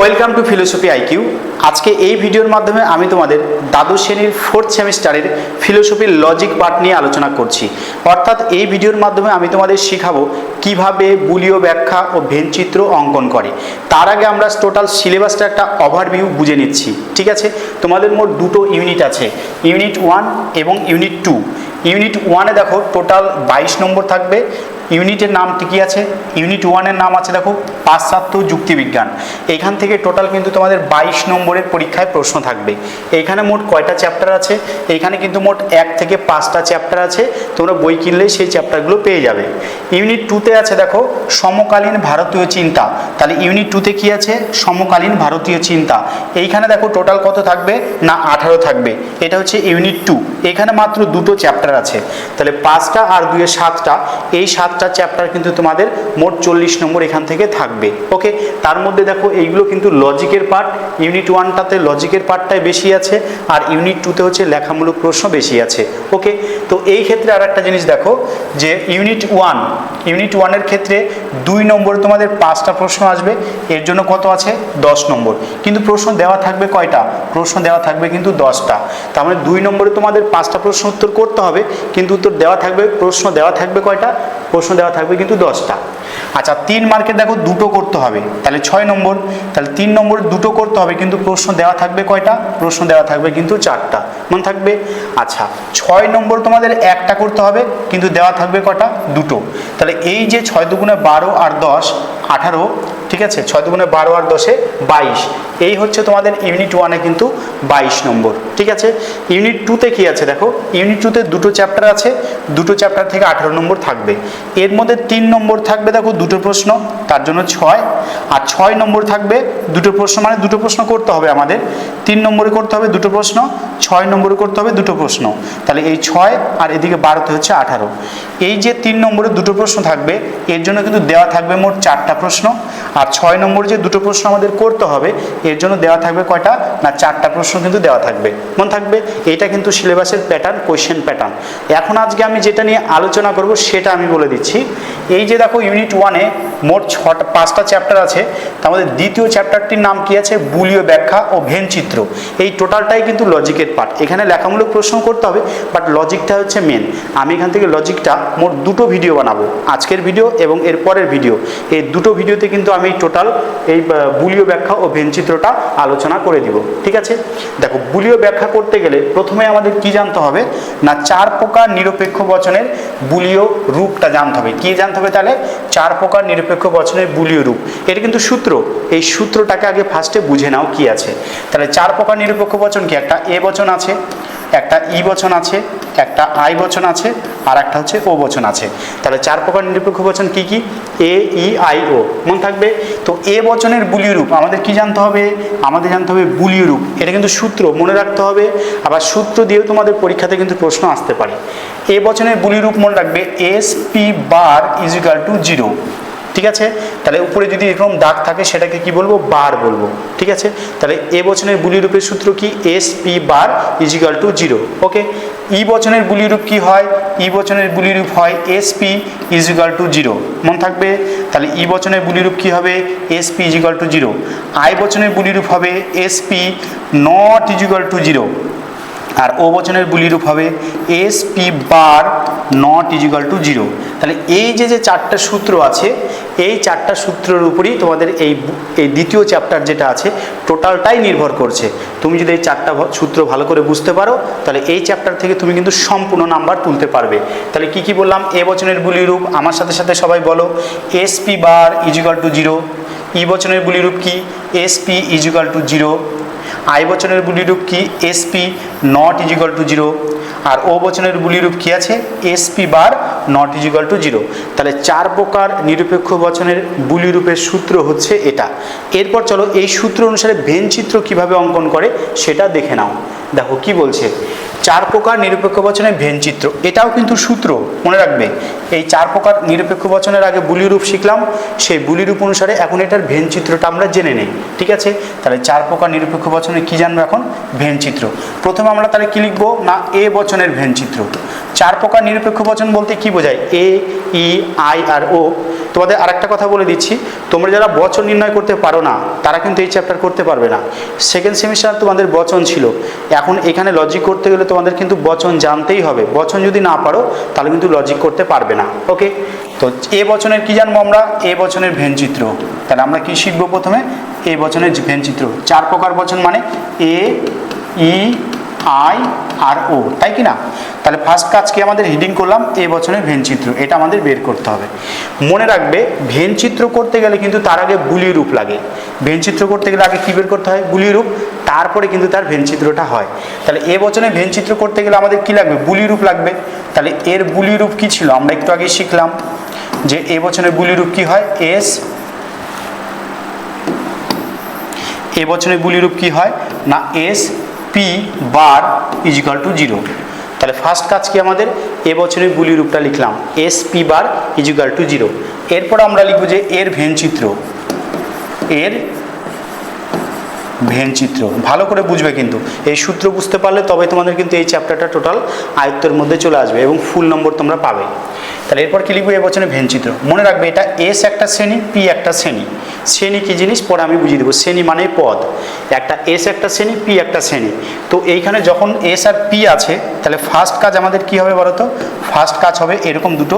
Welcome to philosophy IQ. আজকে এই ভিডিওর মাধ্যমে আমি তোমাদের দ্বাদশ শ্রেণির ফোর্থ সেমিস্টারের ফিলোসফির লজিক পার্ট নিয়ে আলোচনা করছি। অর্থাৎ এই ভিডিওর মাধ্যমে আমি তোমাদের শেখাবো কীভাবে বুলীয় ব্যাখ্যা ও ভেনচিত্র অঙ্কন করে। তার আগে আমরা টোটাল সিলেবাসটা একটা ওভারভিউ বুঝে নিচ্ছি, ঠিক আছে? তোমাদের মোট দুটো ইউনিট আছে, ইউনিট ওয়ান এবং ইউনিট টু। ইউনিট ওয়ানে দেখো টোটাল বাইশ নম্বর থাকবে। ইউনিটের নামটি কি আছে? ইউনিট ওয়ানের নাম আছে দেখো, পাশ্চাত্য যুক্তিবিজ্ঞান। এখান থেকে টোটাল কিন্তু তোমাদের বাইশ নম্বরের পরীক্ষায় প্রশ্ন থাকবে। এইখানে মোট কয়টা চ্যাপ্টার আছে? এইখানে কিন্তু মোট এক থেকে পাঁচটা চ্যাপ্টার আছে। তোমরা বই কিনলেই সেই চ্যাপ্টারগুলো পেয়ে যাবে। ইউনিট টুতে আছে দেখো, সমকালীন ভারতীয় চিন্তা। তাহলে ইউনিট টুতে কি আছে? সমকালীন ভারতীয় চিন্তা। এইখানে দেখো টোটাল কত থাকবে? না, আঠারো থাকবে। এটা হচ্ছে ইউনিট টু। এখানে মাত্র দুটো চ্যাপ্টার আছে। তাহলে পাঁচটা আর দুয়ে সাতটা, এই সাতটা চ্যাপ্টার কিন্তু তোমাদের মোট চল্লিশ নম্বর এখান থেকে থাকবে। ওকে তার মধ্যে দেখো, এইগুলো কিন্তু লজিকের পার্ট ইউনিট ওয়ানটাতে লজিকের পার্টটাই বেশি আছে, আর ইউনিট টুতে হচ্ছে লেখামূলক প্রশ্ন বেশি আছে। ওকে তো এই ক্ষেত্রে আর একটা জিনিস দেখো, যে ইউনিট ওয়ান ইউনিট ওয়ানের ক্ষেত্রে দুই নম্বরে তোমাদের পাঁচটা প্রশ্ন আসবে, এর জন্য কত আছে? দশ নম্বর। কিন্তু প্রশ্ন দেওয়া থাকবে কয়টা? প্রশ্ন দেওয়া থাকবে কিন্তু দশটা। তার মানে দুই নম্বরে তোমাদের পাঁচটা প্রশ্ন উত্তর করতে হবে কিন্তু উত্তর দেওয়া থাকবে, প্রশ্ন দেওয়া থাকবে কয়টা? প্রশ্ন দেওয়া থাকবে কিন্তু দশটা। আচ্ছা তিন মার্কের দেখো দুটো করতে হবে, তাহলে ছয় নম্বর, তাহলে তিন নম্বর দুটো করতে হবে কিন্তু প্রশ্ন দেওয়া থাকবে কয়টা? প্রশ্ন দেওয়া থাকবে কিন্তু চারটা। মনে থাকবে? আচ্ছা ছয় নম্বর তোমাদের একটা করতে হবে, কিন্তু দেওয়া থাকবে কটা দুটো। তাহলে এই যে ছয় দুগুণে বারো আর দশ, আঠারো ঠিক আছে? ছয় দুগুণে বারো আর দশে বাইশ। এই হচ্ছে তোমাদের ইউনিট ওয়ানে কিন্তু বাইশ নম্বর। ঠিক আছে? ইউনিট টুতে কি আছে দেখো? ইউনিট টুতে দুটো চ্যাপ্টার আছে, দুটো চ্যাপ্টার থেকে আঠারো নম্বর থাকবে। এর মধ্যে তিন নম্বর থাকবে দেখো দুটো প্রশ্ন, তার জন্য ছয়। আর ছয় নম্বর থাকবে দুটো প্রশ্ন মানে দুটো প্রশ্ন করতে হবে আমাদের। তিন নম্বরে করতে হবে দুটো প্রশ্ন, ছয় নম্বরে করতে হবে দুটো প্রশ্ন। তাহলে এই ছয় আর এদিকে বারোতে হচ্ছে আঠারো। এই যে তিন নম্বরে দুটো প্রশ্ন থাকবে, এর জন্য কিন্তু দেওয়া থাকবে মোট চারটা প্রশ্ন। আর ছয় নম্বরে যে দুটো প্রশ্ন আমাদের করতে হবে, এর জন্য দেওয়া থাকবে কয়টা? না, চারটা প্রশ্ন কিন্তু দেওয়া থাকবে। মনে থাকবে? এটা কিন্তু সিলেবাসের প্যাটার্ন কোয়েশ্চেন প্যাটার্ন এখন আজকে আমি যেটা নিয়ে আলোচনা করব, সেটা আমি বলে দিচ্ছি। এই যে দেখো ইউনিট ওয়ানে মোট ছটা, পাঁচটা চ্যাপ্টার আছে, তার মধ্যে দ্বিতীয় চ্যাপ্টারটির নাম কি আছে? বুলীয় ব্যাখ্যা ও ভেনচিত্র এই টোটালটাই কিন্তু লজিকের পার্ট এখানে লেখামূলক প্রশ্ন করতে হবে বাট লজিকটা হচ্ছে মেন আমি এখান থেকে লজিকটা মোট দুটো ভিডিও বানাবো, আজকের ভিডিও এবং এর পরের ভিডিও এই দুটো ভিডিওতে কিন্তু আমি টোটাল এই বুলীয় ব্যাখ্যা ও ভেনচিত্রটা আলোচনা করে দিব, ঠিক আছে? দেখো, বুলীয় ব্যাখ্যা করতে গেলে প্রথমে আমাদের কি জানতে হবে? না, চার প্রকার নিরপেক্ষ বচনের বুলীয় রূপটা জানতে হবে। কি জানতে হবে তাহলে? চার প্রকার নিরপেক্ষ বচনের বুলীয় রূপ। এটা কিন্তু সূত্র। এই সূত্রটাকে আগে ফার্স্টে বুঝে নাও কি আছে। তাহলে চার প্রকার নিরপেক্ষ বচন কি? একটা এ বচন আছে একটা ই বচন আছে, একটা আই বচন আছে, আর একটা হচ্ছে ও বচন আছে। তাহলে চার প্রকার নিরপেক্ষ বচন কি কি? A, E, I, O. মনে থাকবে? তো এ বচনের বুলীয় রূপ, আমাদের কি জানতে হবে? আমাদের জানতে হবে বুলীয় রূপ। এটা কিন্তু সূত্র, মনে রাখতে হবে। আবার সূত্র দিয়েও তোমাদের পরীক্ষাতে কিন্তু প্রশ্ন আসতে পারে। এ বচনের বুলীয় রূপ মনে রাখবে S P bar equal to zero ঠিক আছে? তাহলে উপরে যদি এরকম দাগ থাকে, সেটাকে কি বলব? বার বলব। ঠিক আছে? তাহলে এ বচনের বুলি রূপের সূত্র কি? S P bar equal to zero okay E বচনের বুলি রূপ কি হয়? ই বচনের বুলি রূপ হয় S P equal to zero মনে থাকবে? তাহলে ই বচনের বুলি রূপ কি হবে? S P equal to zero I বচনের বুলি রূপ হবে S P not equal to zero R O বচনের বুলিরূপ হবে S P bar not equal to zero তাহলে এই যে যে চারটা সূত্র আছে, এই চারটা সূত্রের উপরই তোমাদের এই এই দ্বিতীয় চ্যাপ্টার যেটা আছে টোটালটাই নির্ভর করছে। তুমি যদি এই চারটা সূত্র ভালো করে বুঝতে পারো, তাহলে এই চ্যাপ্টার থেকে তুমি কিন্তু সম্পূর্ণ নাম্বার তুলতে পারবে। তাহলে কি কি বললাম? এ বচনের বুলিরূপ আমার সাথে সাথে সবাই বলো। S P bar equal to zero E বচনের বুলিরূপ কি? S P equal to zero I বচনের বুলিরূপ কি? S P not equal to zero R O বচনের বুলিরূপ কি আছে? S P bar not equal to zero তাহলে চার প্রকার নিরপেক্ষ বচনের বুলিরূপের সূত্র হচ্ছে এটা। এরপর চলো এই সূত্র অনুসারে ভেন চিত্র কীভাবে অঙ্কন করে সেটা দেখে নাও। দেখো কি বলছে, চার প্রকার নিরপেক্ষ বচনের ভেনচিত্র এটাও কিন্তু সূত্র, মনে রাখবে। এই চার প্রকার নিরপেক্ষ বচনের আগে বুলি রূপ শিখলাম, সেই বুলি রূপ অনুসারে এখন এটার ভেনচিত্রটা আমরা জেনে নেই, ঠিক আছে? তাহলে চার প্রকার নিরপেক্ষ বচনে কি জানব এখন? ভেনচিত্র প্রথমে আমরা তাহলে কি লিখব? না, এ বচনের ভেনচিত্র চার প্রকার নিরপেক্ষ বচন বলতে কি বোঝায় এ ই আই আর ও তোমাদের আরেকটা কথা বলে দিচ্ছি, তোমরা যারা বচন নির্ণয় করতে পারো না, তারা কিন্তু এই চ্যাপ্টার করতে পারবে না। সেকেন্ড সেমিস্টার তোমাদের বচন ছিল। এখন এখানে লজিক করতে গেলে তোমাদের কিন্তু বচন জানতেই হবে। বচন যদি না পারো, তাহলে কিন্তু লজিক করতে পারবে না। ওকে তো এ বচনের কি জানব আমরা? এ বচনের ভেনচিত্র। তাহলে আমরা কি শিখব প্রথমে? এ বচনের ভেনচিত্র। চার প্রকার বচন মানে এ ই আই আর ও, তাই কি না? তাহলে ফার্স্ট কাজকে আমাদের হিডিং করলাম? এ বছরের ভেনচিত্র এটা আমাদের বের করতে হবে। মনে রাখবে ভেনচিত্র করতে গেলে কিন্তু তার আগে বুলি রূপ লাগে। ভেনচিত্র করতে গেলে আগে কী বের করতে হয়? বুলি রূপ, তারপরে কিন্তু তার ভেনচিত্রটা হয়। তাহলে এ বচনে ভেনচিত্র করতে গেলে আমাদের কি লাগবে? বুলি রূপ লাগবে। তাহলে এর বুলি রূপ কী ছিল? আমরা একটু আগে শিখলাম যে এ বচনের বুলি রূপ কী হয়? এস, এ বচনের বুলি রূপ কী হয়? না, S P bar equal to zero তাহলে ফার্স্ট কাজ কি আমাদের? এ বছরের বুলি রূপটা লিখলাম। S P bar equal to zero এরপর আমরা লিখব যে এর ভেনচিত্র এর ভেনচিত্র ভালো করে বুঝবে কিন্তু। এই সূত্র বুঝতে পারলে তবে তোমাদের কিন্তু এই চ্যাপ্টারটা টোটাল আয়ত্তের মধ্যে চলে আসবে এবং ফুল নম্বর তোমরা পাবে। তাহলে এরপর কি লিখব? এবছরে ভেনচিত্র মনে রাখবে এটা এস একটা শ্রেণি পি একটা শ্রেণি। শ্রেণি কী জিনিস? পরে আমি বুঝিয়ে দেবো। শ্রেণি মানে পদ। একটা এস একটা শ্রেণি পি একটা শ্রেণি। তো এইখানে যখন এস আর পি আছে, তাহলে ফার্স্ট কাজ আমাদের কি হবে বলো তো ফার্স্ট কাজ হবে এরকম দুটো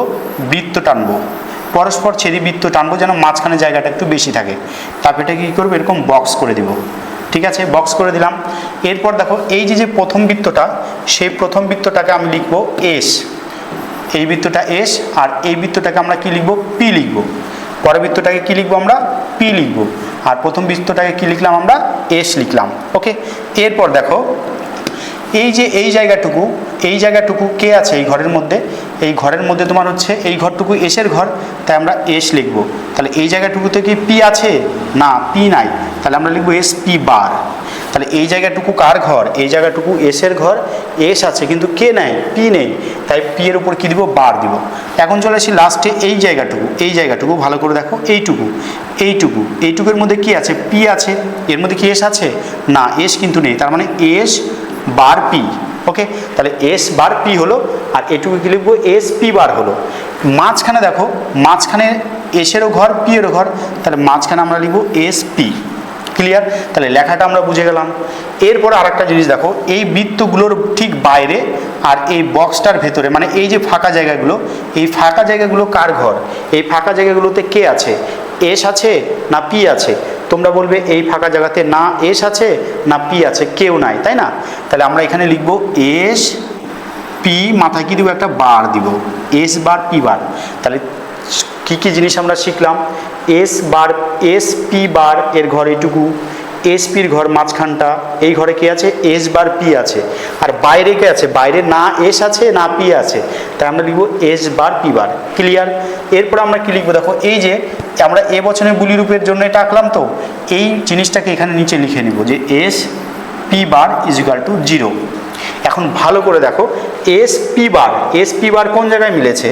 বৃত্ত টানবো। পরস্পর ছেদি বৃত্ত টানবো যেন মাঝখানে জায়গাটা একটু বেশি থাকে। তারপর এটা কী করব? এরকম বক্স করে দিব। ঠিক আছে বক্স করে দিলাম। এরপর দেখো, এই যে যে প্রথম বৃত্তটা, সেই প্রথম বৃত্তটাকে আমি লিখব এস এই বৃত্তটা এস আর এই বৃত্তটাকে আমরা কি লিখব? পি লিখব। পরের বৃত্তটাকে কি লিখব আমরা? পি লিখব। আর প্রথম বৃত্তটাকে কি লিখলাম আমরা? এস লিখলাম। ওকে এরপর দেখো এই যে এই জায়গাটুকু এই জায়গাটুকু কে আছে এই ঘরের মধ্যে? এই ঘরের মধ্যে তোমার হচ্ছে এই ঘরটুকু এসের ঘর, তাই আমরা এস লিখব। তাহলে এই জায়গাটুকুতে কি পি আছে? না, পি নাই। তাহলে আমরা লিখব এস পি বার। তাহলে এই জায়গাটুকু কার ঘর? এই জায়গাটুকু এসের ঘর, এস আছে, কিন্তু কে নেই? পি নেই। তাই পি এর উপর কী দিব? বার দিব। এখন চলে আসি লাস্টে এই জায়গাটুকু। এই জায়গাটুকু ভালো করে দেখো। এইটুকু। এইটুকু। এইটুকুর মধ্যে কি আছে? পি আছে। এর মধ্যে কি এস আছে? না, এস কিন্তু নেই। তার মানে এস বার পি ওকে তাহলে এস বার পি হলো, আর এটুকু কি লিখব? এস পি বার হলো। মাঝখানে দেখো, মাঝখানে এসেরও ঘর পি এরও ঘর, তাহলে মাঝখানে আমরা লিখব এস পি ক্লিয়ার তাহলে লেখাটা আমরা বুঝে গেলাম। এরপর আরেকটা জিনিস দেখো, এই বৃত্তগুলোর ঠিক বাইরে আর এই বক্সটার ভেতরে মানে এই যে ফাঁকা জায়গাগুলো, এই ফাঁকা জায়গাগুলো কার ঘর? এই ফাঁকা জায়গাগুলোতে কে আছে? এস আছে না পি আছে? তোমরা বলবে, এই ফাঁকা জায়গাতে না এস আছে, না পি আছে, কেউ নাই। তাই না? তাহলে আমরা এখানে লিখব, এস পি মাথায় কি দিব একটা বার দিব। S bar P bar. তাহলে কী কী জিনিস আমরা শিখলাম? S bar, S P bar এর ঘর এটুকু এস পির ঘর মাঝখানটা, এই ঘরে কি আছে? এস বার পি আছে। আর বাইরে কে আছে? বাইরে না এস আছে, না পি আছে। তাই আমরা লিখব S bar P bar. Clear এরপর আমরা কি লিখব? দেখো, এই যে আমরা এ বছরের বুলি রূপের জন্য এটা আঁকলাম তো, এই জিনিসটাকে এখানে নিচে লিখে নিব যে S P bar is equal to zero এখন ভালো করে দেখো, S P bar, S P bar কোন জায়গায় মিলেছে?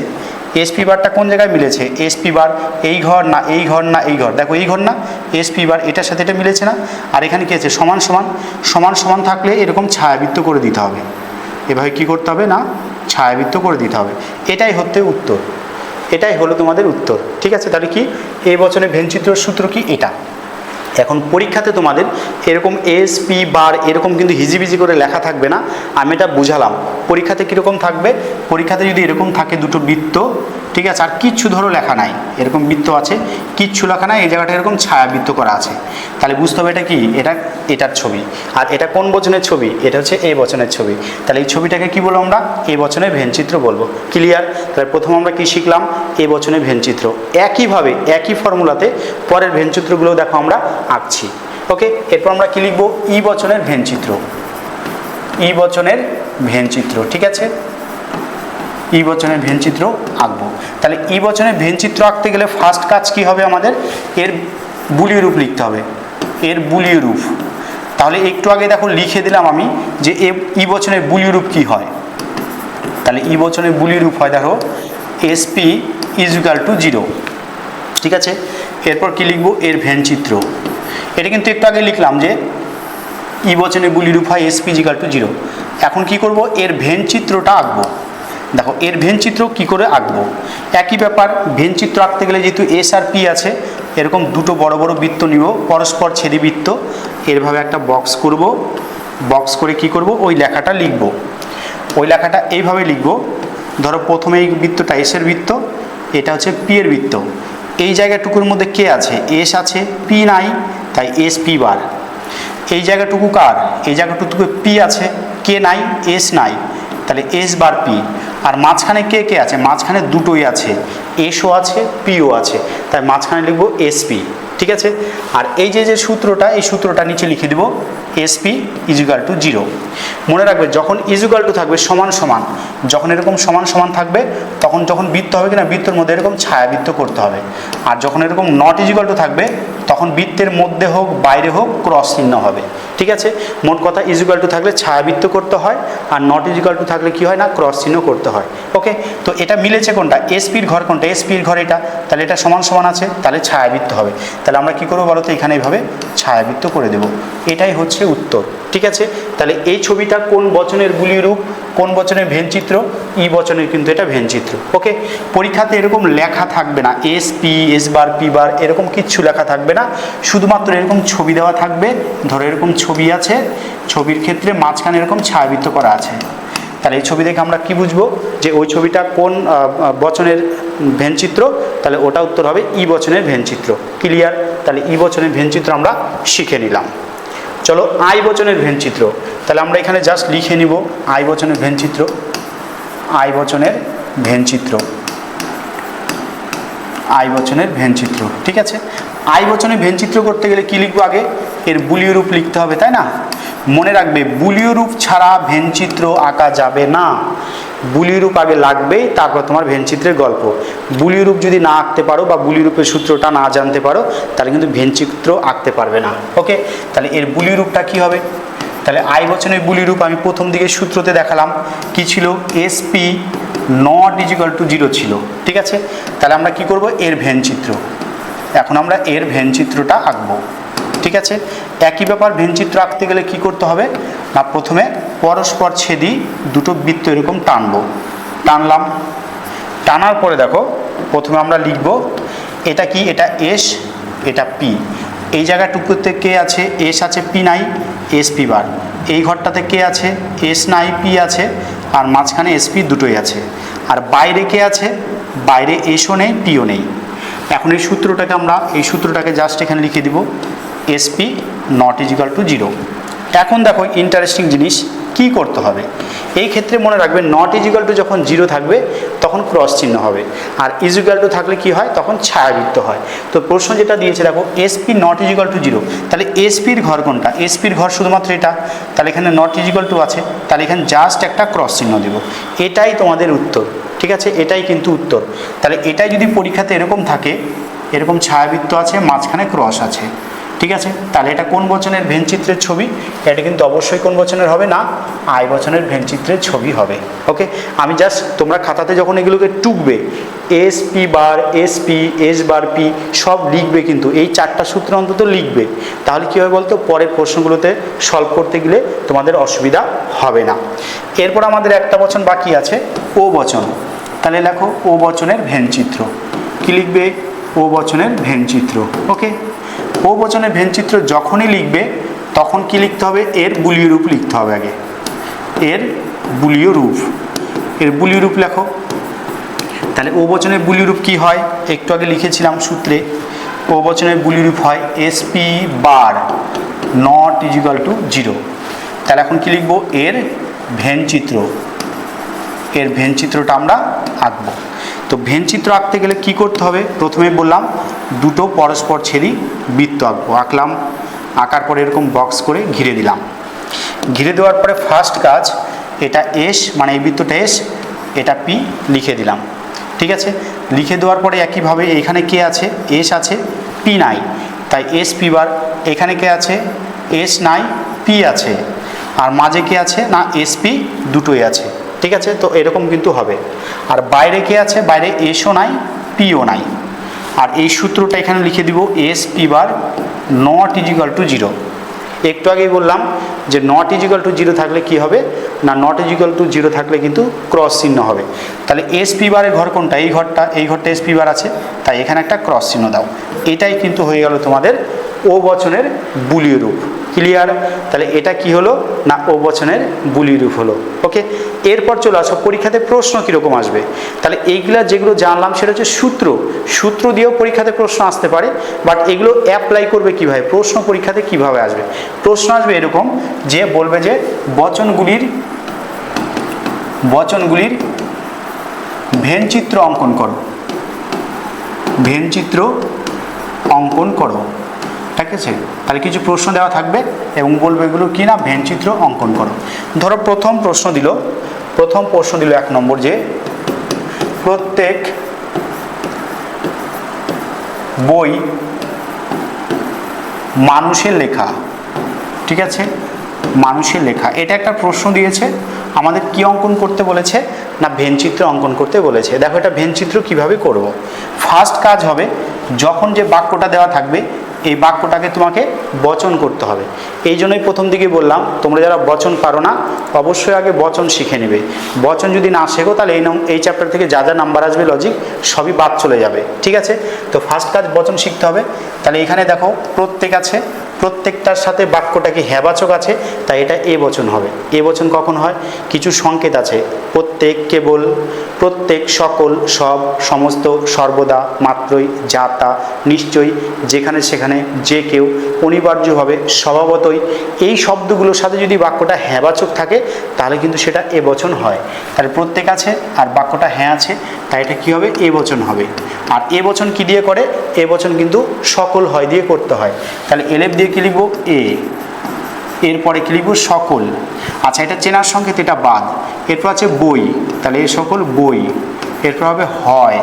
এস পি বারটা কোন জায়গায় মিলেছে? এস পি বার এই ঘর না, এই ঘর না, এই ঘর। দেখো, এই ঘর না এস পি বার এটার সাথে এটা মিলেছে না। আর এখানে কি আছে? সমান সমান সমান সমান থাকলে এরকম ছায়াবৃত্ত করে দিতে হবে। এভাবে কি করতে হবে না? ছায়াবৃত্ত করে দিতে হবে। এটাই হচ্ছে উত্তর। এটাই হলো তোমাদের উত্তর। ঠিক আছে? তাহলে কি? এই বছরের ভেনচিত্র সূত্র কি? এটা। এখন পরীক্ষাতে তোমাদের এরকম এস পি বার এরকম কিন্তু হিজিবিজি করে লেখা থাকবে না। আমি এটা বুঝালাম। পরীক্ষাতে কীরকম থাকবে? পরীক্ষাতে যদি এরকম থাকে দুটো বৃত্ত, ঠিক আছে? আর কিচ্ছু ধরো লেখা নাই। এরকম বৃত্ত আছে, কিচ্ছু লেখা নাই, এই জায়গাটা এরকম ছায়াবৃত্ত করা আছে। তাহলে বুঝতে হবে এটা কি? এটা, এটার ছবি। আর এটা কোন বচনের ছবি? এটা হচ্ছে এই বচনের ছবি। তাহলে এই ছবিটাকে কি বলব আমরা? এই বচনের ভেনচিত্র বলব। ক্লিয়ার তাহলে প্রথম আমরা কি শিখলাম? এই বচনের ভেনচিত্র। একইভাবে, একই ফর্মুলাতে পরের ভেনচিত্রগুলো দেখো আমরা। আঁকছি। ওকে এরপর আমরা কি লিখব? ই বচনের ভেনচিত্র ই বচনের ভেনচিত্র ঠিক আছে? ই বচনের ভেনচিত্র আঁকবো। তাহলে ই বচনের ভেনচিত্র আঁকতে গেলে ফার্স্ট কাজ কি হবে আমাদের? এর বুলীয় রূপ লিখতে হবে। এর বুলীয় রূপ। তাহলে একটু আগে দেখো, লিখে দিলাম আমি যে এ, ই বচনের বুলি রূপ কী হয়? তাহলে ই বচনের বুলি রূপ হয় দেখো এসপি ইজুকাল টু জিরো ঠিক আছে? এরপর কি লিখব? এর ভ্যান চিত্র। এটা কিন্তু একটু আগে লিখলাম যে ই বচনে বুলি হয় এসপি ইজিকাল টু জিরো এখন কি করব? এর ভেন চিত্রটা আঁকবো। দেখো, এর ভেন চিত্র কী করে আঁকবো? একই ব্যাপার, ভেন চিত্র আঁকতে গেলে যেহেতু এস আর পি আছে, এরকম দুটো বড় বড় বৃত্ত নিব, পরস্পর ছেদি বৃত্ত। এরভাবে একটা বক্স করব। বক্স করে কি করব? ওই লেখাটা লিখব। ওই লেখাটা এইভাবে লিখব। ধরো, প্রথমে এই বৃত্তটা এসের বৃত্ত, এটা হচ্ছে পি এর বৃত্ত। এই জায়গাটুকুর মধ্যে কে আছে? এস আছে পি নাই। তাই এস পি বার। এই জায়গাটুকু কার? এই জায়গাটুকু পি আছে। কে নাই এস নাই। তাহলে এস বার পি আর মাঝখানে কে কে আছে। মাঝখানে দুটোই আছে। এসও আছে পিও আছে। তাই মাঝখানে লিখব এসপি ঠিক আছে? আর এই যে যে সূত্রটা, এই সূত্রটা নিচে লিখে দেবো। এসপি ইজুগাল টু জিরো মনে রাখবে, যখন ইজুগাল টু থাকবে সমান সমান, যখন এরকম সমান সমান থাকবে, তখন যখন বৃত্ত হবে কিনা, বৃত্তর মধ্যে এরকম ছায়াবৃত্ত করতে হবে। আর যখন এরকম নট ইজুগাল টু থাকবে তখন বৃত্তের মধ্যে হোক, বাইরে হোক ক্রস চিহ্ন হবে। ঠিক আছে? মোট কথা ইজুগাল টু থাকলে ছায়াবৃত্ত করতে হয় আর নট ইজুগাল টু থাকলে কি হয় না? ক্রস চিহ্ন করতে হয়। ওকে তো এটা মিলেছে কোনটা? এসপির ঘর কোনটা? এসপির ঘর এটা। তাহলে এটা সমান সমান আছে, তাহলে ছায়াবৃত্ত হবে। তাহলে আমরা কি করব বলো তো এখানে এইভাবে ছায়াবৃত্ত করে দেব। এটাই হচ্ছে উত্তর। ঠিক আছে? তাহলে এই ছবিটা কোন বচনের গুলি রূপ, কোন বচনের ভেনচিত্র ই বচনের কিন্তু এটা ভেনচিত্র ওকে পরীক্ষাতে এরকম লেখা থাকবে না। S P S bar P bar এরকম কিচ্ছু লেখা থাকবে না। শুধুমাত্র এরকম ছবি দেওয়া থাকবে, ধরো এরকম ছবি আছে, ছবির ক্ষেত্রে মাঝখানে এরকম ছায়াবৃত্ত করা আছে। তাহলে এই ছবি দেখে আমরা কি বুঝব? যে ওই ছবিটা কোন বচনের ভেনচিত্র তাহলে ওটা উত্তর হবে ই বচনের ভেনচিত্র ক্লিয়ার তাহলে ই বচনের ভেনচিত্র আমরা শিখে নিলাম। চলো আই বচনের ভেনচিত্র তাহলে আমরা এখানে জাস্ট লিখে নিব আই বচনের ভেনচিত্র আই বচনের ভেনচিত্র আই বচনের ভেনচিত্র ঠিক আছে? আই বচনের ভেনচিত্র করতে গেলে কি লিখব আগে? এর বুলীয় রূপ লিখতে হবে, তাই না? মনে রাখবে, বুলীয় রূপ ছাড়া ভেনচিত্র আঁকা যাবে না। বুলীয় রূপ আগে লাগবেই, তারপর তোমার ভেনচিত্রের গল্প। বুলীয় রূপ যদি না আঁকতে পারো বা বুলীয় রূপের সূত্রটা না জানতে পারো, তাহলে কিন্তু ভেনচিত্র আঁকতে পারবে না। ওকে? তাহলে এর বুলীয় রূপটা কি হবে? তাহলে আই বচনের বুলি রূপ আমি প্রথম দিকে সূত্রতে দেখালাম, কি ছিল? SP not is equal to zero ছিল। ঠিক আছে? তাহলে আমরা কি করব? এর ভেন চিত্র। এখন আমরা এর ভেন চিত্রটা আঁকবো। ঠিক আছে? একই ব্যাপার ভেন চিত্র আঁকতে গেলে কি করতে হবে? না, প্রথমে পরস্পর ছেদি দুটো বৃত্ত এরকম টানবো। টানলাম। টানার পরে দেখো, প্রথমে আমরা লিখব, এটা কি? এটা এস, এটা পি। এই জায়গাটুকুতে কে আছে? এস আছে, পি নাই, এস পি বার। এই ঘরটাতে কে আছে? এস নাই, পি আছে। আর মাঝখানে এস পি দুটোই আছে। আর বাইরে কে আছে? বাইরে এসও নেই, পিও নেই। এখন এই সূত্রটাকে আমরা, এই সূত্রটাকে জাস্ট এখানে লিখে দিব SP not is equal to zero এখন দেখো ইন্টারেস্টিং জিনিস, কি করতে হবে? এই ক্ষেত্রে মনে রাখবে নট ইজিক্যাল টু যখন জিরো থাকবে, তখন ক্রস চিহ্ন হবে। আর ইজিক্যাল টু থাকলে কি হয়? তখন ছায়াবৃত্ত হয়। তো প্রশ্ন যেটা দিয়েছে, দেখো SP not is equal to zero তাহলে এসপির ঘর কোনটা? এসপির ঘর শুধুমাত্র এটা? তাহলে এখানে নট ইজিক্যাল টু আছে, তাহলে এখানে জাস্ট একটা ক্রস চিহ্ন দেবো। এটাই তোমাদের উত্তর, ঠিক আছে? এটাই কিন্তু উত্তর। তাহলে এটাই যদি পরীক্ষাতে এরকম থাকে, এরকম ছায়াবৃত্ত আছে, মাঝখানে ক্রস আছে। ঠিক আছে? তাহলে এটা কোন বচনের ভেনচিত্রের ছবি? এটা কিন্তু অবশ্যই কোন বচনের হবে না? আয় বচনের ভেনচিত্রের ছবি হবে। ওকে আমি জাস্ট তোমরা খাতাতে যখন এগুলোকে টুকবে S P bar S P S bar P সব লিখবে কিন্তু। এই চারটা সূত্র অন্তত লিখবে। তাহলে কী হবে বলতো? পরের প্রশ্নগুলোতে সলভ করতে গেলে তোমাদের অসুবিধা হবে না। এরপর আমাদের একটা বচন বাকি আছে ও বচন। তাহলে লেখো ও বচনের ভেনচিত্র কি লিখবে? ও বচনের ভেনচিত্র ওকে বচনের ভেনচিত্র যখনই লিখবে, তখন কি লিখতে হবে? এর বুলীয় রূপ লিখতে হবে আগে। এর বুলীয় রূপ। এর বুলীয় রূপ লেখো। তাহলে ও বচনের বুলীয় রূপ কি হয়? একটু আগে লিখেছিলাম সূত্রে ও বচনের বুলীয় রূপ হয় SP bar not is equal to zero তাহলে এখন কি লিখব? এর ভেনচিত্র এর ভেনচিত্রটা আমরা আঁকবো। তো ভেনচিত্র আঁকতে গেলে কি করতে হবে? প্রথমে বললাম, দুটো পরস্পর ছেড়ি বৃত্ত আঁকবো। আঁকলাম, আঁকার পরে এরকম বক্স করে ঘিরে দিলাম। ঘিরে দেওয়ার পরে ফার্স্ট কাজ, এটা এস মানে এই বৃত্তটা এস এটা পি লিখে দিলাম। ঠিক আছে? লিখে দেওয়ার পরে একইভাবে এখানে কে আছে? এস আছে পি নাই। তাই এস পি বার। এখানে কে আছে? এস নাই পি আছে। আর মাঝে কি আছে? না এসপি দুটোই আছে। ঠিক আছে? তো এরকম কিন্তু হবে। আর বাইরে কে আছে? বাইরে এসও নাই পিও নাই। আর এই সূত্রটা এখানে লিখে দিব S P bar not is equal to zero একটু আগেই বললাম যে নট ইজিক্যাল টু জিরো থাকলে কি হবে? না নট ইজিক্যাল টু জিরো থাকলে কিন্তু ক্রস চিহ্ন হবে। তাহলে এস পি বারের ঘর কোনটা? এই ঘরটা এই ঘরটা এস পি বার আছে। তাই এখানে একটা ক্রস চিহ্ন দাও। এটাই কিন্তু হয়ে গেল তোমাদের ও বচনের বুলীয় রূপ। ক্লিয়ার তাহলে এটা কি হলো? না, ও বচনের বুলি রূপ হলো। ওকে এরপর চলে আসো, পরীক্ষাতে প্রশ্ন কীরকম আসবে? তাহলে এইগুলা যেগুলো জানলাম সেটা হচ্ছে সূত্র। সূত্র দিয়েও পরীক্ষাতে প্রশ্ন আসতে পারে বাট এগুলো অ্যাপ্লাই করবে কীভাবে? প্রশ্ন পরীক্ষাতে কীভাবে আসবে? প্রশ্ন আসবে এরকম যে বলবে যে বচনগুলির বচনগুলির ভেনচিত্র অঙ্কন করো। ভেনচিত্র অঙ্কন করো। ঠিক আছে তাহলে কিছু প্রশ্ন দেওয়া থাকবে এবং বলবে এগুলো কি না ভেনচিত্র অঙ্কন করো। ধরো প্রথম প্রশ্ন দিল, প্রথম প্রশ্ন দিল এক নম্বর যে, প্রত্যেক বই মানুষের লেখা, ঠিক আছে? মানুষের লেখা। এটা একটা প্রশ্ন দিয়েছে, আমাদের কি অঙ্কন করতে বলেছে না ভেনচিত্র অঙ্কন করতে বলেছে? দেখো এটা ভেনচিত্র কীভাবে করব। ফার্স্ট কাজ হবে, যখন যে বাক্যটা দেওয়া থাকবে এই বাক্যটাকে তোমাকে বচন করতে হবে। এই জন্যই প্রথম দিকে বললাম, তোমরা যারা বচন পারো না, অবশ্যই আগে বচন শিখে নেবে। বচন যদি না শেখো, তাহলে এই এই চ্যাপ্টার থেকে যা যা নাম্বার আসবে লজিক সবই বাদ চলে যাবে। ঠিক আছে? তো ফার্স্ট কাজ বচন শিখতে হবে। তাহলে এখানে দেখো, প্রত্যেক আছে প্রত্যেকটার সাথে বাক্যটা কি হ্যাবাচক আছে? তাই এটা এ বচন হবে। এ বচন কখন হয়? কিছু সংকেত আছে। প্রত্যেক কেবল, প্রত্যেক সকল, সব, সমস্ত, সর্বদা, মাত্রই, যাতা, নিশ্চয়ই, যেখানে সেখানে, যে কেউ অনিবার্যভাবে স্বভাবতই। এই শব্দগুলোর সাথে যদি বাক্যটা হ্যাবাচক থাকে, তাহলে কিন্তু সেটা এ বচন হয়। তাহলে প্রত্যেক আছে আর বাক্যটা হ্যাঁ আছে, তাই এটা কী হবে? এ বচন হবে। আর এ বচন কী দিয়ে করে? এ বচন কিন্তু সকল হয় দিয়ে করতে হয়। তাহলে এলেপ দিয়ে কি লিখব? এ। এরপরে কি লিখব? সকল। আচ্ছা এটা চেনার সংকেত, এটা বাদ। এরপর আছে বই। তাহলে এ সকল বই। এরপর হবে হয়।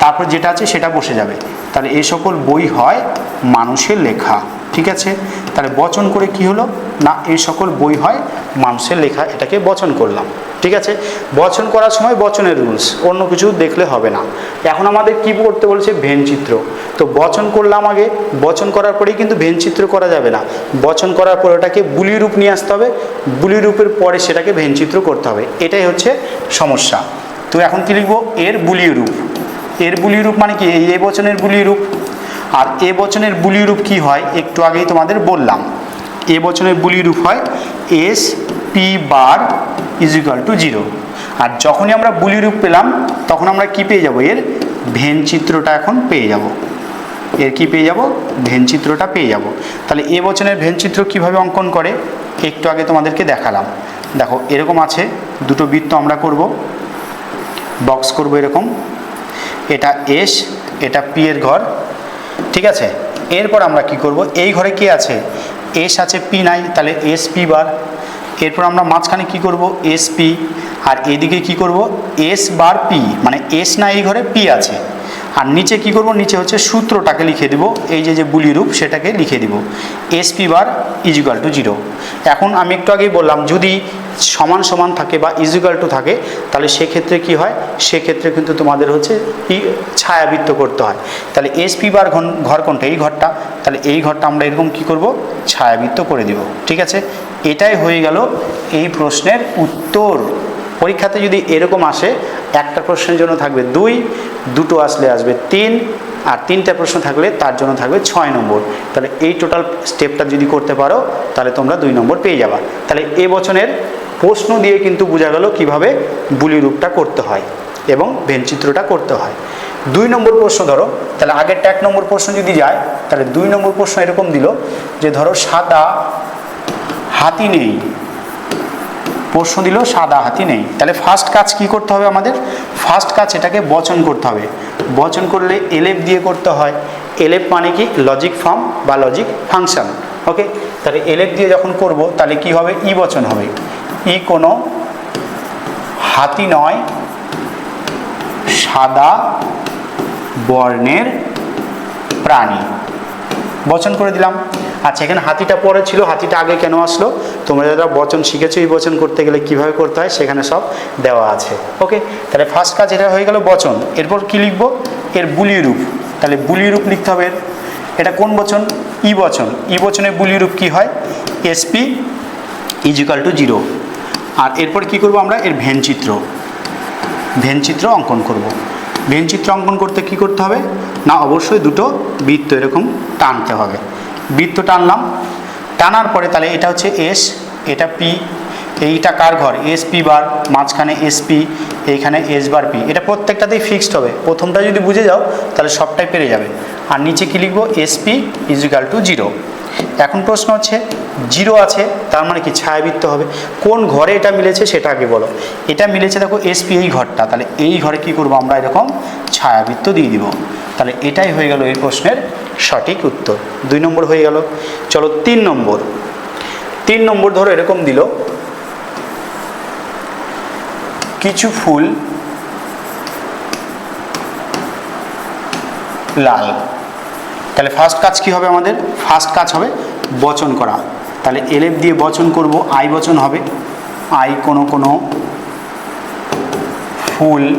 তারপর যেটা আছে সেটা বসে যাবে। তাহলে এ সকল বই হয় মানুষের লেখা। ঠিক আছে? তাহলে বচন করে কি হলো? না, এই সকল বই হয়, মানুষের লেখা এটাকে বচন করলাম। ঠিক আছে? বচন করার সময় বচনের রুলস অন্য কিছু দেখলে হবে না। এখন আমাদের কি করতে বলছে? ভেনচিত্র। তো বচন করলাম আগে, বচন করার পরেই কিন্তু ভেনচিত্র করা যাবে না। বচন করার পরে ওটাকে বুলি রূপ নিয়ে আসতে হবে বুলি রূপের পরে সেটাকে ভেনচিত্র করতে হবে। এটাই হচ্ছে সমস্যা। তো এখন কি লিখব? এর বুলীয় রূপ এর বুলীয় রূপ মানে কি? এই বচনের বুলীয় রূপ আর এ বচনের বুলি রূপ কি হয়? একটু আগেই তোমাদের বললাম। এ বচনের বুলি রূপ হয় S P bar is equal to zero. আর যখনই আমরা বুলি রূপ পেলাম, তখন আমরা কি পেয়ে যাব? এর ভেন চিত্রটা এখন পেয়ে যাব। এর কি পেয়ে যাব? ভেন চিত্রটা পেয়ে যাব। তাহলে এ বচনের ভেন চিত্র কীভাবে অঙ্কন করে? একটু আগে তোমাদেরকে দেখালাম। দেখো, এরকম আছে, দুটো বৃত্ত আমরা করব। বক্স করব এরকম। এটা এস, এটা পি এর ঘর। ঠিক আছে? এরপর আমরা কি করব? এই ঘরে কে আছে? এস আছে পি নাই, তাহলে এস পি বার। এরপর আমরা মাঝখানে কি করব? S P. আর এদিকে কি করব? এস বার পি মানে এস না এই ঘরে পি আছে। আর নিচে কি করব? নিচে হচ্ছে সূত্রটাকে লিখে দিব। এই যে যে বুলি রূপ, সেটাকে লিখে দিব। S P bar is equal to zero এখন আমি একটু আগেই বললাম, যদি সমান সমান থাকে বা ইজিক্যাল টু থাকে, তাহলে সেক্ষেত্রে কি হয়? সেক্ষেত্রে কিন্তু তোমাদের হচ্ছে ছায়াবৃত্ত করতে হয়। তাহলে এস পি বার ঘর কোনটা? এই ঘরটা। তাহলে এই ঘরটা আমরা এরকম কি করব? ছায়াবৃত্ত করে দিব। ঠিক আছে? এটাই হয়ে গেল এই প্রশ্নের উত্তর। পরীক্ষাতে যদি এরকম আসে, একটা প্রশ্নের জন্য থাকবে দুই, দুটো আসলে আসবে তিন, আর তিনটা প্রশ্ন থাকলে তার জন্য থাকবে ছয় নম্বর। তাহলে এই টোটাল স্টেপটা যদি করতে পারো, তাহলে তোমরা দুই নম্বর পেয়ে যাবা। তাহলে এ বছরের প্রশ্ন দিয়ে কিন্তু বোঝা গেল কীভাবে বুলি রূপটা করতে হয় এবং ভেনচিত্রটা করতে হয়। দুই নম্বর প্রশ্ন ধরো, তাহলে আগেরটা এক নম্বর প্রশ্ন যদি যায়, তাহলে দুই নম্বর প্রশ্ন এরকম দিল যে ধরো সাদা হাতি নেই প্রশ্ন দিল, সাদা হাতি নেই। তাহলে ফার্স্ট কাজ কি করতে হবে আমাদের? ফার্স্ট কাজ এটাকে বচন করতে হবে। বচন করলে এলেপ দিয়ে করতে হয়। এলেপ মানে কি? লজিক ফর্ম বা লজিক ফাংশন ওকে তাহলে এলেপ দিয়ে যখন করব, তাহলে কি হবে? ই বচন হবে। ই কোনো হাতি নয়, সাদা বর্ণের প্রাণী। বচন করে দিলাম। আচ্ছা এখানে হাতিটা পরে ছিল, হাতিটা আগে কেন আসলো? তোমরা যারা বচন শিখেছো, এই বচন করতে গেলে কীভাবে করতে হয় সেখানে সব দেওয়া আছে। ওকে তাহলে ফার্স্ট কাজ এটা হয়ে গেল বচন। এরপর কি লিখব? এর বুলি রূপ। তাহলে বুলি রূপ লিখতে হবে এটা কোন বচন? ই বচন। ই বচনের বুলি রূপ কি হয়? SP is equal to zero আর এরপর কি করব আমরা? এর ভেনচিত্র ভেনচিত্র অঙ্কন করব। ভেনচিত্র অঙ্কন করতে কি করতে হবে? না, অবশ্যই দুটো বৃত্ত এরকম টানতে হবে। বৃত্ত টানলাম টানার পরে তাহলে এটা হচ্ছে এস এটা পি এইটা কার ঘর? এস পি বার, মাঝখানে এস পি এইখানে এস বার পি এটা প্রত্যেকটাতেই ফিক্সড হবে। প্রথমটা যদি বুঝে যাও, তাহলে সবটাই পেরে যাবে। আর নিচে কি লিখব? S P is equal to zero এখন প্রশ্ন হচ্ছে জিরো আছে, তার মানে কি ছায়াবৃত্ত হবে? কোন ঘরে এটা মিলেছে সেটা আগে বলো। এটা মিলেছে দেখো এসপি এই ঘরটা। তাহলে এই ঘরে কি করব আমরা? এরকম ছায়াবৃত্ত দিয়ে দিব। তাহলে এটাই হয়ে গেল এই প্রশ্নের সঠিক উত্তর। দুই নম্বর হয়ে গেল। চলো তিন নম্বর। তিন নম্বর ধরো এরকম দিল। কিছু ফুল লাল। তাহলে ফার্স্ট কাজ কি হবে আমাদের? ফার্স্ট কাজ হবে বচন করা। তাহলে এলএফ দিয়ে বচন করব। আই বচন হবে। আই কোনো কোনো ফুল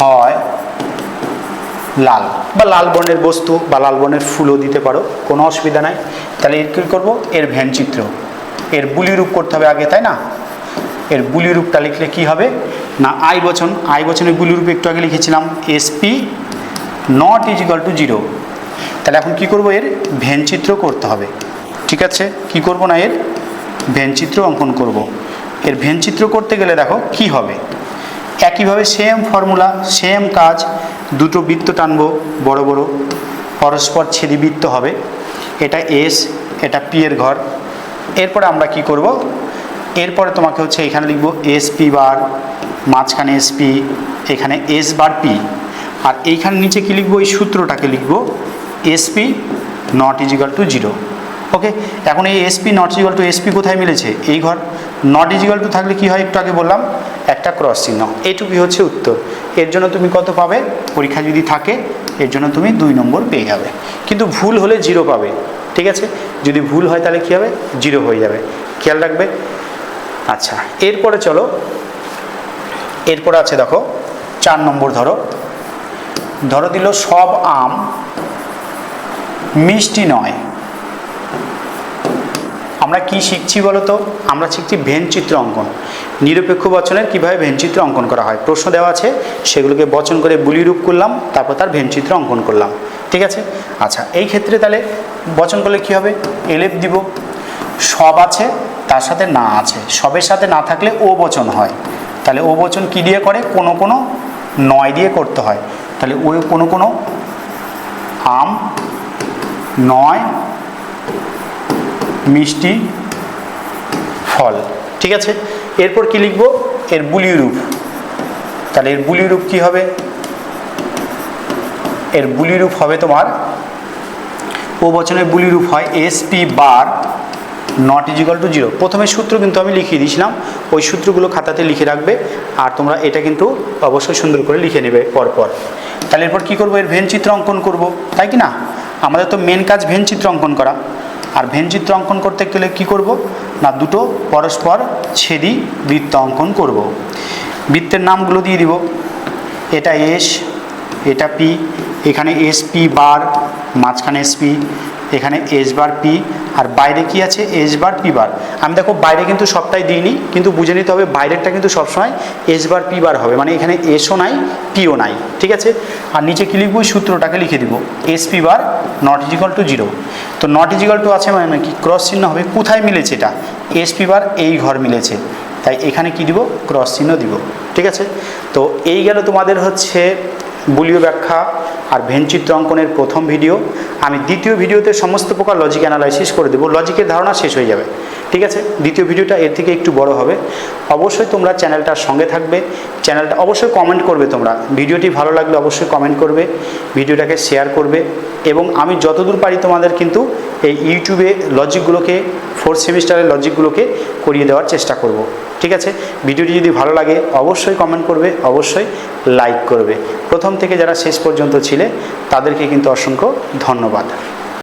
হয় লাল। বা লাল বর্ণের বস্তু বা লাল বর্ণের ফুলও দিতে পারো, কোনো অসুবিধা নাই। তাহলে এর কী করব? এর ভ্যানচিত্র এর বুলি রূপ করতে হবে আগে, তাই না? এর বুলি রূপটা লিখলে কি হবে? না, আই বচন। আই বচনের বুলি রূপ একটু আগে লিখেছিলাম SP not is equal to zero. তাহলে এখন কি করব? এর ভেনচিত্র করতে হবে। ঠিক আছে? কি করব না এর? ভেনচিত্র অঙ্কন করব। এর ভেনচিত্র করতে গেলে দেখো কি হবে? একইভাবে সেম ফর্মুলা সেম কাজ, দুটো বৃত্ত টানবো, বড় বড়, পরস্পর ছেদি বৃত্ত হবে। এটা এস এটা পি এর ঘর। এরপরে আমরা কি করব? এরপরে তোমাকে হচ্ছে এখানে লিখব এস পি বার মাঝখানে এস পি এখানে এস বার পি আর এইখানে নিচে কি লিখব? এই সূত্রটাকে লিখব SP not is equal to zero okay, এখন এই SP not is equal to SP কোথায় মিলেছে? এই ঘর নট ইজিক্যাল টু থাকলে কি হয়? একটু আগে বললাম, একটা ক্রস চিহ্ন। এইটুকুই হচ্ছে উত্তর। এর জন্য তুমি কত পাবে? পরীক্ষা যদি থাকে, এর জন্য তুমি দুই নম্বর পেয়ে যাবে। কিন্তু ভুল হলে জিরো পাবে। ঠিক আছে? যদি ভুল হয় তাহলে কী হবে? জিরো হয়ে যাবে। খেয়াল রাখবে? আচ্ছা এরপরে চলো। এরপরে আছে দেখো, চার নম্বর ধরো। ধরো দিল সব আম মিষ্টি নয়। আমরা কি শিখছি বলো তো আমরা শিখছি ভেনচিত্র অঙ্কন। নিরপেক্ষ বচনের কীভাবে ভেনচিত্র অঙ্কন করা হয়? প্রশ্ন দেওয়া আছে, সেগুলোকে বচন করে বুলি রূপ করলাম, তারপর তার ভেনচিত্র অঙ্কন করলাম। ঠিক আছে? আচ্ছা এই ক্ষেত্রে তাহলে বচন করলে কি হবে? এলেপ দিব। সব আছে, তার সাথে না আছে। সবের সাথে না থাকলে ও বচন হয়। তাহলে ও বচন কি দিয়ে করে? কোনো কোনো নয় দিয়ে করতে হয়। তাহলে ওই কোনো কোনো আম নয় মিষ্টি ফল, ঠিক আছে? এরপর কি লিখব? এর বুলি রূপ। তাহলে এর বুলি রূপ কি হবে? এর বুলি রূপ হবে তোমার, ও বচনের বুলি রূপ হয় S P bar not is equal to zero প্রথমে সূত্র কিন্তু আমি লিখিয়ে দিয়েছিলাম, ওই সূত্রগুলো খাতাতে লিখে রাখবে, আর তোমরা এটা কিন্তু অবশ্যই সুন্দর করে লিখে নেবে পরপর। তাহলে এরপর কী করব? এর ভেন চিত্র অঙ্কন করব, তাই কি না? আমাদের তো মেন কাজ ভেন চিত্র অঙ্কন করা। আর ভেন চিত্র অঙ্কন করতে গেলে কি করব? না, দুটো পরস্পর ছেদি বৃত্ত অঙ্কন করব। বৃত্তের নামগুলো দিয়ে দিব। এটা এস এটা পি এখানে এসপি বার, মাঝখানে এস পি এখানে এস বার পি আর বাইরে কি আছে? S bar P bar. আমি দেখো বাইরে কিন্তু সবটাই দিইনি, কিন্তু বুঝে নিতে হবে বাইরেরটা কিন্তু সবসময় এস বার পি বার হবে। মানে এখানে এসও নাই পিও নাই, ঠিক আছে? আর নিচে কি লিখব? সূত্রটাকে লিখে দিব। S P bar not is equal to zero. তো নট ইজিক্যাল টু আছে মানে কি? ক্রস চিহ্ন হবে। কোথায় মিলেছে এটা? এস পি বার এই ঘর মিলেছে। তাই এখানে কি দিব? ক্রস চিহ্ন দিব। ঠিক আছে? তো এই গেল তোমাদের হচ্ছে বুলীয় ব্যাখ্যা আর ভেনচিত্র অঙ্কনের প্রথম ভিডিও। আমি দ্বিতীয় ভিডিওতে সমস্ত প্রকার লজিক অ্যানালাইসিস করে দেবো। লজিকের ধারণা শেষ হয়ে যাবে। ঠিক আছে? দ্বিতীয় ভিডিওটা এর থেকে একটু বড় হবে। অবশ্যই তোমরা চ্যানেলটার সঙ্গে থাকবে। চ্যানেলটা অবশ্যই কমেন্ট করবে তোমরা। ভিডিওটি ভালো লাগলে অবশ্যই কমেন্ট করবে, ভিডিওটাকে শেয়ার করবে এবং আমি যতদূর পারি তোমাদের কিন্তু এই ইউটিউবে লজিকগুলোকে ফোর্থ সেমিস্টারের লজিকগুলোকে করিয়ে দেওয়ার চেষ্টা করব। ঠিক আছে? ভিডিওটি যদি ভালো লাগে অবশ্যই কমেন্ট করবে, অবশ্যই লাইক করবে। প্রথম থেকে যারা শেষ পর্যন্ত ছিলে তাদেরকে কিন্তু অসংখ্য ধন্যবাদ।